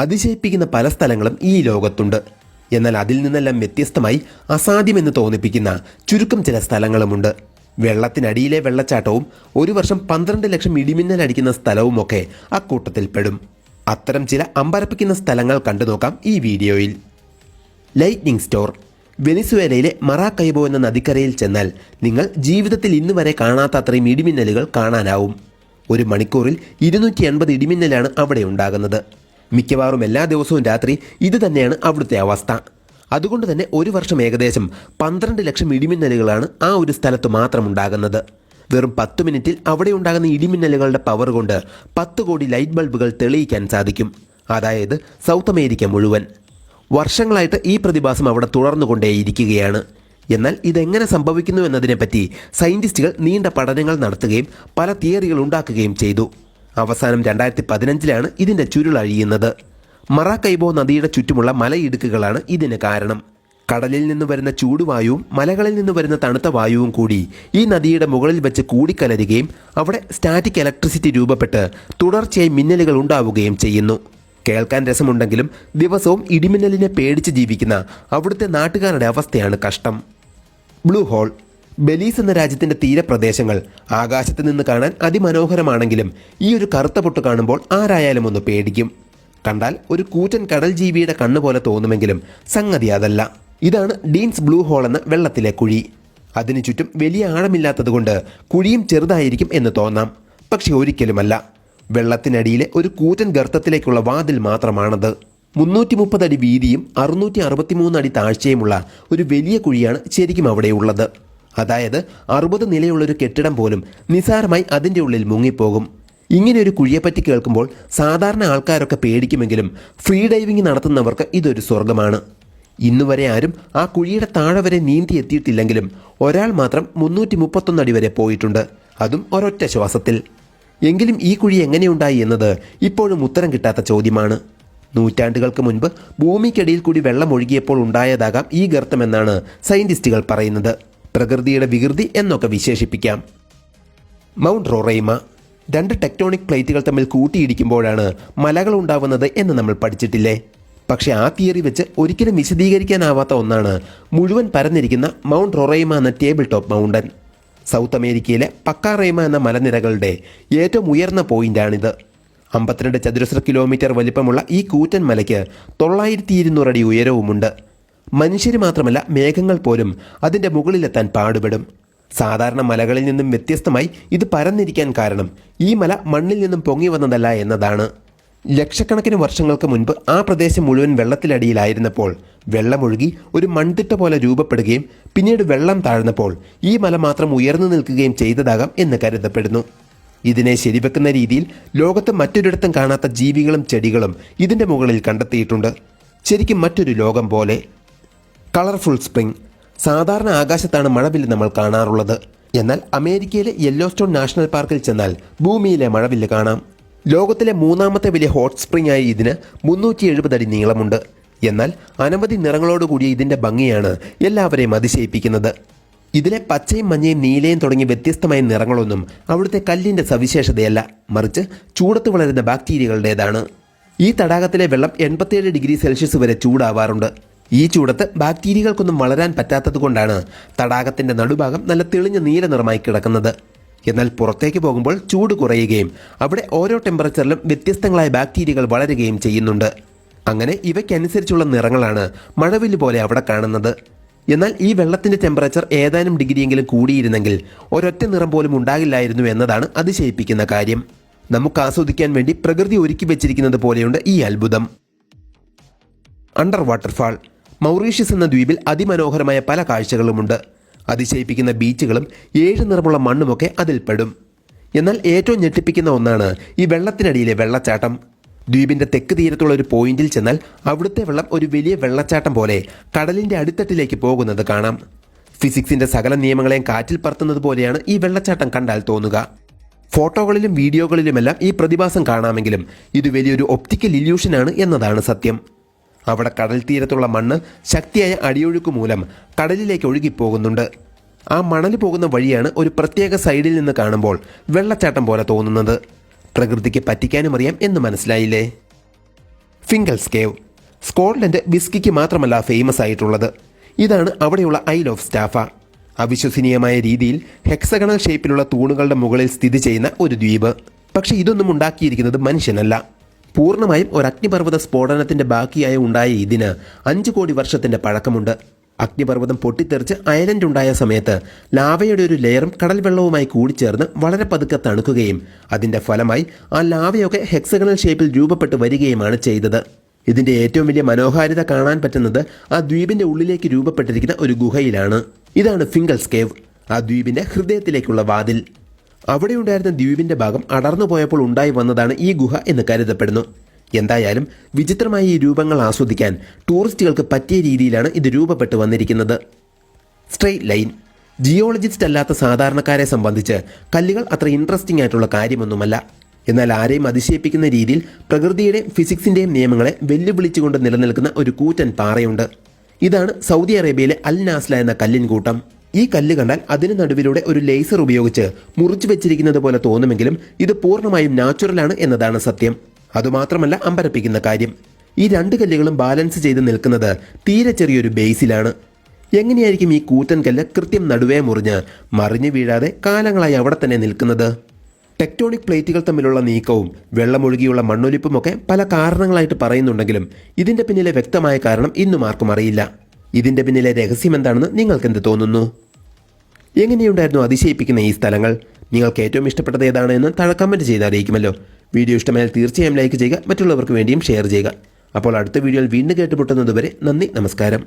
അതിശയിപ്പിക്കുന്ന പല സ്ഥലങ്ങളും ഈ ലോകത്തുണ്ട്. എന്നാൽ അതിൽ നിന്നെല്ലാം വ്യത്യസ്തമായി അസാധ്യമെന്ന് തോന്നിപ്പിക്കുന്ന ചുരുക്കം ചില സ്ഥലങ്ങളുമുണ്ട്. വെള്ളത്തിനടിയിലെ വെള്ളച്ചാട്ടവും ഒരു വർഷം പന്ത്രണ്ട് ലക്ഷം ഇടിമിന്നൽ അടിക്കുന്ന സ്ഥലവുമൊക്കെ അക്കൂട്ടത്തിൽപ്പെടും. അത്തരം ചില അമ്പരപ്പിക്കുന്ന സ്ഥലങ്ങൾ കണ്ടു നോക്കാം ഈ വീഡിയോയിൽ. ലൈറ്റ്നിങ് സ്റ്റോർ വെനിസുവേലയിലെ മറാക്കൈബോ എന്ന നദിക്കരയിൽ ചെന്നാൽ നിങ്ങൾ ജീവിതത്തിൽ ഇന്ന് വരെ കാണാത്ത അത്രയും ഇടിമിന്നലുകൾ കാണാനാവും. ഒരു മണിക്കൂറിൽ ഇരുന്നൂറ്റി എൺപത് ഇടിമിന്നലാണ് അവിടെ ഉണ്ടാകുന്നത്. മിക്കവാറും എല്ലാ ദിവസവും രാത്രി ഇത് തന്നെയാണ് അവിടുത്തെ അവസ്ഥ. അതുകൊണ്ട് തന്നെ ഒരു വർഷം ഏകദേശം പന്ത്രണ്ട് ലക്ഷം ഇടിമിന്നലുകളാണ് ആ ഒരു സ്ഥലത്ത് മാത്രം ഉണ്ടാകുന്നത്. വെറും പത്ത് മിനിറ്റിൽ അവിടെ ഉണ്ടാകുന്ന ഇടിമിന്നലുകളുടെ പവർ കൊണ്ട് പത്ത് കോടി ലൈറ്റ് ബൾബുകൾ തെളിയിക്കാൻ സാധിക്കും. അതായത് സൗത്ത് അമേരിക്ക മുഴുവൻ. വർഷങ്ങളായിട്ട് ഈ പ്രതിഭാസം അവിടെ തുടർന്നുകൊണ്ടേയിരിക്കുകയാണ്. എന്നാൽ ഇതെങ്ങനെ സംഭവിക്കുന്നു എന്നതിനെപ്പറ്റി സയന്റിസ്റ്റുകൾ നീണ്ട പഠനങ്ങൾ നടത്തുകയും പല തിയറികൾ ഉണ്ടാക്കുകയും ചെയ്തു. അവസാനം രണ്ടായിരത്തി പതിനഞ്ചിലാണ് ഇതിന്റെ ചുരുളഴിയുന്നത് മറാക്കൈബോ നദിയുടെ ചുറ്റുമുള്ള മലയിടുക്കുകളാണ് ഇതിന് കാരണം. കടലിൽ നിന്ന് വരുന്ന ചൂടുവായുവും മലകളിൽ നിന്ന് വരുന്ന തണുത്ത വായുവും കൂടി ഈ നദിയുടെ മുകളിൽ വെച്ച് കൂടിക്കലരുകയും അവിടെ സ്റ്റാറ്റിക് ഇലക്ട്രിസിറ്റി രൂപപ്പെട്ട് തുടർച്ചയായി മിന്നലുകൾ ഉണ്ടാവുകയും ചെയ്യുന്നു. കേൾക്കാൻ രസമുണ്ടെങ്കിലും ദിവസവും ഇടിമിന്നലിനെ പേടിച്ച് ജീവിക്കുന്ന അവിടുത്തെ നാട്ടുകാരുടെ അവസ്ഥയാണ് കഷ്ടം. ബ്ലൂ ഹോൾ ബെലീസ് എന്ന രാജ്യത്തിന്റെ തീരപ്രദേശങ്ങൾ ആകാശത്ത് നിന്ന് കാണാൻ അതിമനോഹരമാണെങ്കിലും ഈ ഒരു കറുത്ത പൊട്ട് കാണുമ്പോൾ ആരായാലും ഒന്ന് പേടിക്കും. കണ്ടാൽ ഒരു കൂറ്റൻ കടൽ ജീവിയുടെ കണ്ണുപോലെ തോന്നുമെങ്കിലും സംഗതി അതല്ല. ഇതാണ് ഡീൻസ് ബ്ലൂ ഹോൾ എന്ന വെള്ളത്തിലെ കുഴി. അതിനു ചുറ്റും വലിയ ആഴമില്ലാത്തതുകൊണ്ട് കുഴിയും ചെറുതായിരിക്കും എന്ന് തോന്നാം. പക്ഷെ ഒരിക്കലുമല്ല. വെള്ളത്തിനടിയിലെ ഒരു കൂറ്റൻ ഗർത്തത്തിലേക്കുള്ള വാതിൽ മാത്രമാണത്. മുന്നൂറ്റി മുപ്പത് അടി വീതിയും അറുന്നൂറ്റി അറുപത്തിമൂന്ന് അടി താഴ്ചയുമുള്ള ഒരു വലിയ കുഴിയാണ് ശരിക്കും അവിടെയുള്ളത്. അതായത് അറുപത് നിലയുള്ളൊരു കെട്ടിടം പോലും നിസാരമായി അതിന്റെ ഉള്ളിൽ മുങ്ങിപ്പോകും. ഇങ്ങനെ ഒരു കുഴിയെപ്പറ്റി കേൾക്കുമ്പോൾ സാധാരണ ആൾക്കാരൊക്കെ പേടിക്കുമെങ്കിലും ഫ്രീ ഡൈവിംഗ് നടത്തുന്നവർക്ക് ഇതൊരു സ്വർഗമാണ് ഇന്നുവരെ ആരും ആ കുഴിയുടെ താഴെ വരെ നീന്തി എത്തിയിട്ടില്ലെങ്കിലും ഒരാൾ മാത്രം മുന്നൂറ്റി മുപ്പത്തൊന്ന് അടി വരെ പോയിട്ടുണ്ട്. അതും ഒരൊറ്റ ശ്വാസത്തിൽ. എങ്കിലും ഈ കുഴി എങ്ങനെയുണ്ടായി എന്നത് ഇപ്പോഴും ഉത്തരം കിട്ടാത്ത ചോദ്യമാണ്. നൂറ്റാണ്ടുകൾക്ക് മുൻപ് ഭൂമിക്കടിയിൽ കൂടി വെള്ളം ഒഴുകിയപ്പോൾ ഉണ്ടായതാകാം ഈ ഗർത്തമെന്നാണ് സയന്റിസ്റ്റുകൾ പറയുന്നത്. പ്രകൃതിയുടെ വികൃതി എന്നൊക്കെ വിശേഷിപ്പിക്കാം. മൗണ്ട് റോറൈമ രണ്ട് ടെക്ടോണിക് പ്ലേറ്റുകൾ തമ്മിൽ കൂട്ടിയിടിക്കുമ്പോഴാണ് മലകൾ ഉണ്ടാവുന്നത് എന്ന് നമ്മൾ പഠിച്ചിട്ടില്ലേ? പക്ഷേ ആ തിയറി വെച്ച് ഒരിക്കലും വിശദീകരിക്കാനാവാത്ത ഒന്നാണ് മുഴുവൻ പരന്നിരിക്കുന്ന മൗണ്ട് റൊറൈമ എന്ന ടേബിൾ ടോപ്പ് മൗണ്ടൻ. സൗത്ത് അമേരിക്കയിലെ പക്കാറൈമ എന്ന മലനിരകളുടെ ഏറ്റവും ഉയർന്ന പോയിന്റാണിത്. അമ്പത്തിരണ്ട് ചതുരശ്ര കിലോമീറ്റർ വലിപ്പമുള്ള ഈ കൂറ്റൻ മലയ്ക്ക് തൊള്ളായിരത്തി ഇരുന്നൂറ് അടി ഉയരവുമുണ്ട്. മനുഷ്യർ മാത്രമല്ല മേഘങ്ങൾ പോലും അതിന്റെ മുകളിലെത്താൻ പാടുപെടും. സാധാരണ മലകളിൽ നിന്നും വ്യത്യസ്തമായി ഇത് പരന്നിരിക്കാൻ കാരണം ഈ മല മണ്ണിൽ നിന്നും പൊങ്ങി വന്നതല്ല എന്നതാണ്. ലക്ഷക്കണക്കിന് വർഷങ്ങൾക്ക് മുൻപ് ആ പ്രദേശം മുഴുവൻ വെള്ളത്തിലടിയിലായിരുന്നപ്പോൾ വെള്ളമൊഴുകി ഒരു മൺതിട്ട പോലെ രൂപപ്പെടുകയും പിന്നീട് വെള്ളം താഴ്ന്നപ്പോൾ ഈ മല മാത്രം ഉയർന്നു നിൽക്കുകയും ചെയ്തതാകാം എന്ന് കരുതപ്പെടുന്നു. ഇതിനെ ശരിവെക്കുന്ന രീതിയിൽ ലോകത്ത് മറ്റൊരിടത്തും കാണാത്ത ജീവികളും ചെടികളും ഇതിന്റെ മുകളിൽ കണ്ടെത്തിയിട്ടുണ്ട്. ശരിക്കും മറ്റൊരു ലോകം പോലെ. Colourful spring. സാധാരണ ആകാശത്താണ് മഴവില്ല് നമ്മൾ കാണാറുള്ളത്. എന്നാൽ അമേരിക്കയിലെ യെല്ലോസ്റ്റോൺ നാഷണൽ പാർക്കിൽ ചെന്നാൽ ഭൂമിയിലെ മഴവില്ല് കാണാം. ലോകത്തിലെ മൂന്നാമത്തെ വലിയ ഹോട്ട് സ്പ്രിംഗ് ആയി ഇതിന് മുന്നൂറ്റി എഴുപത് അടി നീളമുണ്ട്. എന്നാൽ അനവധി നിറങ്ങളോടുകൂടിയ ഇതിന്റെ ഭംഗിയാണ് എല്ലാവരെയും അതിശയിപ്പിക്കുന്നത്. ഇതിലെ പച്ചയും മഞ്ഞയും നീലയും തുടങ്ങിയ വ്യത്യസ്തമായ നിറങ്ങളൊന്നും അവിടുത്തെ കല്ലിന്റെ സവിശേഷതയല്ല. മറിച്ച് ചൂടത്ത് വളരുന്ന ബാക്ടീരിയകളുടേതാണ്. ഈ തടാകത്തിലെ വെള്ളം എൺപത്തിയേഴ് ഡിഗ്രി സെൽഷ്യസ് വരെ ചൂടാവാറുണ്ട്. ഈ ചൂടത്ത് ബാക്ടീരിയകൾക്കൊന്നും വളരാൻ പറ്റാത്തത് കൊണ്ടാണ് തടാകത്തിന്റെ നടുഭാഗം നല്ല തെളിഞ്ഞ നീല നിറമായി കിടക്കുന്നത്. എന്നാൽ പുറത്തേക്ക് പോകുമ്പോൾ ചൂട് കുറയുകയും അവിടെ ഓരോ ടെമ്പറേച്ചറിലും വ്യത്യസ്തങ്ങളായ ബാക്ടീരിയകൾ വളരുകയും ചെയ്യുന്നുണ്ട്. അങ്ങനെ ഇവയ്ക്കനുസരിച്ചുള്ള നിറങ്ങളാണ് മഴവിൽ പോലെ അവിടെ കാണുന്നത്. എന്നാൽ ഈ വെള്ളത്തിന്റെ ടെമ്പറേച്ചർ ഏതാനും ഡിഗ്രിയെങ്കിലും കൂടിയിരുന്നെങ്കിൽ ഒരൊറ്റ നിറം പോലും ഉണ്ടാകില്ലായിരുന്നു എന്നതാണ് അതിശയിപ്പിക്കുന്ന കാര്യം. നമുക്ക് ആസ്വദിക്കാൻ വേണ്ടി പ്രകൃതി ഒരുക്കി വെച്ചിരിക്കുന്നത് പോലെയുണ്ട് ഈ അത്ഭുതം. അണ്ടർ വാട്ടർഫാൾ മൗറീഷ്യസ് എന്ന ദ്വീപിൽ അതിമനോഹരമായ പല കാഴ്ചകളുമുണ്ട്. അതിശയിപ്പിക്കുന്ന ബീച്ചുകളും ഏഴ് നിറമുള്ള മണ്ണുമൊക്കെ അതിൽപ്പെടും. എന്നാൽ ഏറ്റവും ഞെട്ടിപ്പിക്കുന്ന ഒന്നാണ് ഈ വെള്ളത്തിനടിയിലെ വെള്ളച്ചാട്ടം. ദ്വീപിന്റെ തെക്ക് തീരത്തുള്ള ഒരു പോയിന്റിൽ ചെന്നാൽ അവിടുത്തെ വെള്ളം ഒരു വലിയ വെള്ളച്ചാട്ടം പോലെ കടലിന്റെ അടിത്തട്ടിലേക്ക് പോകുന്നത് കാണാം. ഫിസിക്സിന്റെ സകല നിയമങ്ങളെയും കാറ്റിൽ പറത്തുന്നത് പോലെയാണ് ഈ വെള്ളച്ചാട്ടം കണ്ടാൽ തോന്നുക. ഫോട്ടോകളിലും വീഡിയോകളിലുമെല്ലാം ഈ പ്രതിഭാസം കാണാമെങ്കിലും ഇത് വലിയൊരു ഒപ്റ്റിക്കൽ ഇല്യൂഷനാണ് എന്നതാണ് സത്യം. അവിടെ കടൽ തീരത്തുള്ള മണ്ണ് ശക്തിയായ അടിയൊഴുക്ക് മൂലം കടലിലേക്ക് ഒഴുകിപ്പോകുന്നുണ്ട്. ആ മണൽ പോകുന്ന വഴിയാണ് ഒരു പ്രത്യേക സൈഡിൽ നിന്ന് കാണുമ്പോൾ വെള്ളച്ചാട്ടം പോലെ തോന്നുന്നത്. പ്രകൃതിക്ക് പറ്റിക്കാനും അറിയാം എന്ന് മനസ്സിലായില്ലേ? ഫിംഗൽസ് കേവ് സ്കോട്ട്ലൻഡ് വിസ്കിക്ക് മാത്രമല്ല ഫേമസ് ആയിട്ടുള്ളത്. ഇതാണ് അവിടെയുള്ള ഐൽ ഓഫ് സ്റ്റാഫ. അവിശ്വസനീയമായ രീതിയിൽ ഹെക്സഗണൽ ഷേപ്പിലുള്ള തൂണുകളുടെ മുകളിൽ സ്ഥിതി ചെയ്യുന്ന ഒരു ദ്വീപ്. പക്ഷേ ഇതൊന്നും ഉണ്ടാക്കിയിരിക്കുന്നത് മനുഷ്യനല്ല. പൂർണമായും ഒരു അഗ്നിപർവത സ്ഫോടനത്തിന്റെ ബാക്കിയായി ഉണ്ടായ ഇതിന് അഞ്ചു കോടി വർഷത്തിന്റെ പഴക്കമുണ്ട്. അഗ്നിപർവതം പൊട്ടിത്തെറിച്ച് അയലൻഡ് ഉണ്ടായ സമയത്ത് ലാവയുടെ ഒരു ലെയറും കടൽ വെള്ളവുമായി കൂടിച്ചേർന്ന് വളരെ പതുക്കെ തണുക്കുകയും അതിന്റെ ഫലമായി ആ ലാവയൊക്കെ ഹെക്സഗണൽ ഷേപ്പിൽ രൂപപ്പെട്ട് വരികയുമാണ് ചെയ്തത്. ഇതിന്റെ ഏറ്റവും വലിയ മനോഹാരിത കാണാൻ പറ്റുന്നത് ആ ദ്വീപിന്റെ ഉള്ളിലേക്ക് രൂപപ്പെട്ടിരിക്കുന്ന ഒരു ഗുഹയിലാണ്. ഇതാണ് ഫിംഗൽസ് കേവ്. ആ ദ്വീപിന്റെ ഹൃദയത്തിലേക്കുള്ള വാതിൽ. അവിടെയുണ്ടായിരുന്ന ദ്വീപിന്റെ ഭാഗം അടർന്നു പോയപ്പോൾ ഉണ്ടായി വന്നതാണ് ഈ ഗുഹ എന്ന് കരുതപ്പെടുന്നു. എന്തായാലും വിചിത്രമായ ഈ രൂപങ്ങൾ ആസ്വദിക്കാൻ ടൂറിസ്റ്റുകൾക്ക് പറ്റിയ രീതിയിലാണ് ഇത് രൂപപ്പെട്ടു വന്നിരിക്കുന്നത്. സ്ട്രെയിറ്റ് ലൈൻ ജിയോളജിസ്റ്റ് അല്ലാത്ത സാധാരണക്കാരെ സംബന്ധിച്ച് കല്ലുകൾ അത്ര ഇൻട്രസ്റ്റിംഗ് ആയിട്ടുള്ള കാര്യമൊന്നുമല്ല. എന്നാൽ ആരെയും അതിശയിപ്പിക്കുന്ന രീതിയിൽ പ്രകൃതിയുടെയും ഫിസിക്സിന്റെയും നിയമങ്ങളെ വെല്ലുവിളിച്ചുകൊണ്ട് നിലനിൽക്കുന്ന ഒരു കൂറ്റൻ പാറയുണ്ട്. ഇതാണ് സൗദി അറേബ്യയിലെ അൽ നാസ്ല എന്ന കല്ലിൻ കൂട്ടം. ഈ കല്ല് കണ്ടാൽ അതിന് നടുവിലൂടെ ഒരു ലേസർ ഉപയോഗിച്ച് മുറിച്ചു വെച്ചിരിക്കുന്നത് പോലെ തോന്നുമെങ്കിലും ഇത് പൂർണമായും നാച്ചുറലാണ് എന്നതാണ് സത്യം. അതുമാത്രമല്ല അമ്പരപ്പിക്കുന്ന കാര്യം. ഈ രണ്ട് കല്ലുകളും ബാലൻസ് ചെയ്ത് നിൽക്കുന്നത് തീരെ ചെറിയൊരു ബേസിലാണ് എങ്ങനെയായിരിക്കും ഈ കൂറ്റൻ കല്ല് കൃത്യം നടുവേ മുറിഞ്ഞ് മറിഞ്ഞു വീഴാതെ കാലങ്ങളായി അവിടെ തന്നെ നിൽക്കുന്നത്? ടെക്ടോണിക് പ്ലേറ്റുകൾ തമ്മിലുള്ള നീക്കവും വെള്ളമൊഴുകിയുള്ള മണ്ണൊലിപ്പുമൊക്കെ പല കാരണങ്ങളായിട്ട് പറയുന്നുണ്ടെങ്കിലും ഇതിന്റെ പിന്നിലെ വ്യക്തമായ കാരണം ഇന്നും ആർക്കും അറിയില്ല. ഇതിന്റെ പിന്നിലെ രഹസ്യം എന്താണെന്ന് നിങ്ങൾക്ക് എന്ത് തോന്നുന്നു? എങ്ങനെയുണ്ടായിരുന്നു അതിശയിപ്പിക്കുന്ന ഈ സ്ഥലങ്ങൾ? നിങ്ങൾക്ക് ഏറ്റവും ഇഷ്ടപ്പെട്ടത് ഏതാണ് എന്ന് താഴെ കമന്റ് ചെയ്ത് അറിയിക്കുമല്ലോ. വീഡിയോ ഇഷ്ടമായാൽ തീർച്ചയായും ലൈക്ക് ചെയ്യുക മറ്റുള്ളവർക്ക് വേണ്ടിയും ഷെയർ ചെയ്യുക. അപ്പോൾ അടുത്ത വീഡിയോയിൽ വീണ്ടും കേട്ടുമുട്ടുന്നതുവരെ നന്ദി നമസ്കാരം.